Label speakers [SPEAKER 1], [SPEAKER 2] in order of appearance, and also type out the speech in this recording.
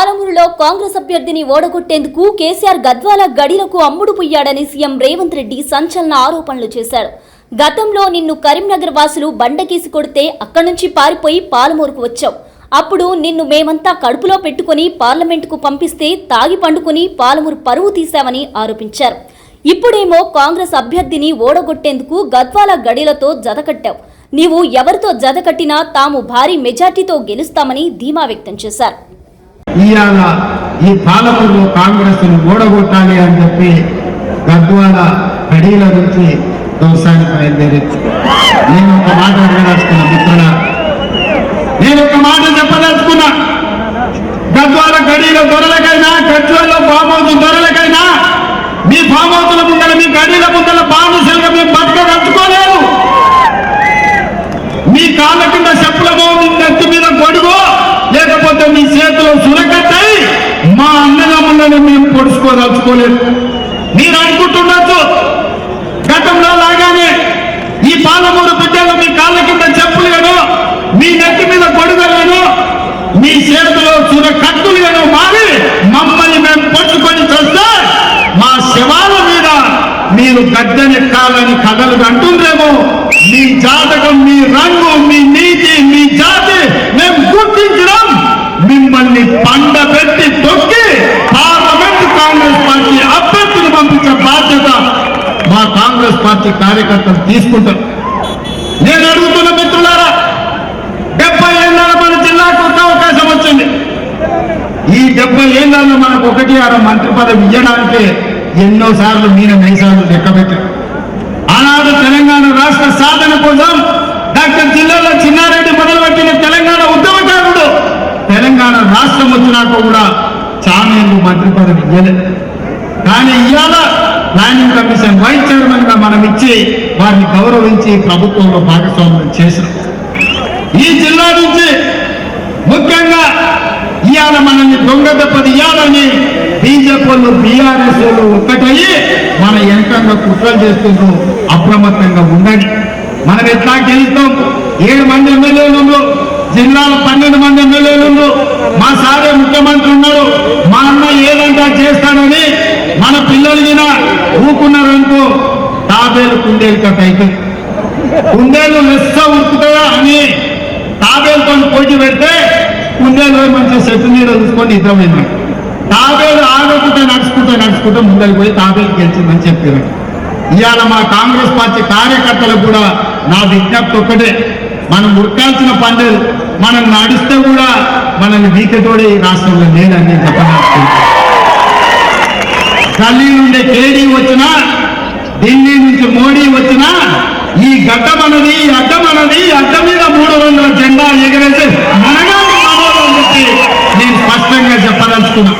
[SPEAKER 1] పాలమూరులో కాంగ్రెస్ అభ్యర్థిని ఓడగొట్టేందుకు కేసీఆర్ గద్వాల గడిలకు అమ్ముడు పుయ్యాడని సీఎం రేవంత్ రెడ్డి సంచలన ఆరోపణలు చేశారు. గతంలో నిన్ను కరీంనగర్ వాసులు బండకేసి కొడితే అక్కడి నుంచి పారిపోయి పాలమూరుకు వచ్చావు. అప్పుడు నిన్ను మేమంతా కడుపులో పెట్టుకుని పార్లమెంటుకు పంపిస్తే తాగి పండుకుని పాలమూరు పరువు తీశావని ఆరోపించారు. ఇప్పుడేమో కాంగ్రెస్ అభ్యర్థిని ఓడగొట్టేందుకు గద్వాల గడిలతో జతకట్టావు. నీవు ఎవరితో జతకట్టినా తాము భారీ మెజార్టీతో గెలుస్తామని ధీమా వ్యక్తం చేశారు.
[SPEAKER 2] ఇవాళ ఈ పాలకులు కాంగ్రెస్ ఓడగొట్టాలి అని చెప్పి గద్వాల కడీల నుంచి దోసానికి బయలుదేరి నేను ఒక మాట అడగదలుచుకున్నా మిత్రుల నేను ఒక మాట చెప్పదలుచుకున్నా గద్వాల గడీల దొరలకైనా గజ్వాల్లో ఫామ్ హౌస్ దొరలకైనా మీ ఫామ్ హౌస్ల ముందర మీ గడీల ముందర బానిసలుగా మేము బతకగలుచుకోలేదు మీ కాళ్ళ కింద చెప్పులమో మీ నెత్తి మీద గొడుగో లేకపోతే మీ చేతిలో సురకట్టై మా అన్నదమ్ములను మేము పొడుచుకోదలుచుకోలేదు. మీరు అనుకుంటుండొచ్చు గతంలో లాగానే ఈ పాలమూరు బిడ్డలు మీ కాళ్ళ కింద చెప్పులుగాను మీ నెత్తి మీద గొడుగలను మీ చేతిలో సురకట్టులుగాను మారి మమ్మల్ని మేము పొడుచుకొని చూస్తే మా శవాల మీద మీరు గద్దెనెక్కాలని కథలు అంటుండేమో మీ జాతకం మీ రంగు మీ నీతి మీ జాతి మేము గుర్తించడం మిమ్మల్ని పండబెట్టి తొక్కి పార్లమెంట్ కాంగ్రెస్ పార్టీ అభ్యర్థిని పంపించే బాధ్యత మా కాంగ్రెస్ పార్టీ కార్యకర్తలు తీసుకుంటారు. నేను అడుగుతున్న మిత్రులారా డెబ్బై ఏళ్ళ మన జిల్లాకు ఒక అవకాశం వచ్చింది. ఈ డెబ్బై ఏళ్ళలో మనకు ఒకటి ఆరు మంత్రి పదవి ఇవ్వడానికి ఎన్నో సార్లు మీన నైసార్లు లెక్కబెట్టారు ఆనాడు తెలంగాణ రాష్ట్ర సాధన కోసం డాక్టర్ జిల్లాలో చిన్నారెడ్డి మొదలుపెట్టిన తెలంగాణ ఉద్యమకారుడు తెలంగాణ రాష్ట్రం వచ్చినాక కూడా చామేళ్ళు మంత్రి పదవి ఇవ్వలేదు కానీ ఇవాళ ప్లానింగ్ కమిషన్ వైస్ చైర్మన్గా మనం ఇచ్చి వారిని గౌరవించి ప్రభుత్వంలో భాగస్వామ్యం చేసినాం ఈ జిల్లా నుంచి ముఖ్యంగా ఇవాళ మనల్ని దొంగ దెబ్బలు ఇవ్వాలని బీజేపీ వాళ్ళు బీఆర్ఎస్ వాళ్ళు ఒక్కటయ్యి మన వెనకంగా కుట్రలు చేస్తుండ్రు అప్రమత్తంగా ఉండండి. మనం ఎట్లా గెలుస్తాం? ఏడు మంది ఎమ్మెల్యేలు ఉన్నారు. జిల్లాలో పన్నెండు మంది తాబేలు కుందేలు కథ కుండేలు కుందేలు లెస్స ఉరుకుతాయా అని తాబేలుతో పోటీ పెడితే కుందేలు పోయి మంచిగా చెట్టు నీడ చూసుకొని నిద్రపోయింది. తాబేలు ఆగకుండా నడుచుకుంటూ నడుచుకుంటూ ముందరికి పోయి తాబేలు గెలిచిందని చెప్పారు. ఇవాళ మా కాంగ్రెస్ పార్టీ కార్యకర్తలకు కూడా నా విజ్ఞప్తి ఒక్కటే. మనం ఉరకాల్సిన పనులు మనం నడిస్తే కూడా మనల్ని వీకతోడే ఈ రాష్ట్రంలో లేదని నేను చెప్పదలుచుకుంటున్నాను ఢిల్లీ నుండి కేడీ వచ్చినా ఢిల్లీ నుంచి మోడీ వచ్చినా ఈ గడ్డం మనది ఈ అడ్డ మనది అడ్డ మీద మూడు వందల జెండా ఎగరేసి మనగా చెప్పి నేను స్పష్టంగా చెప్పదలుచుకున్నా.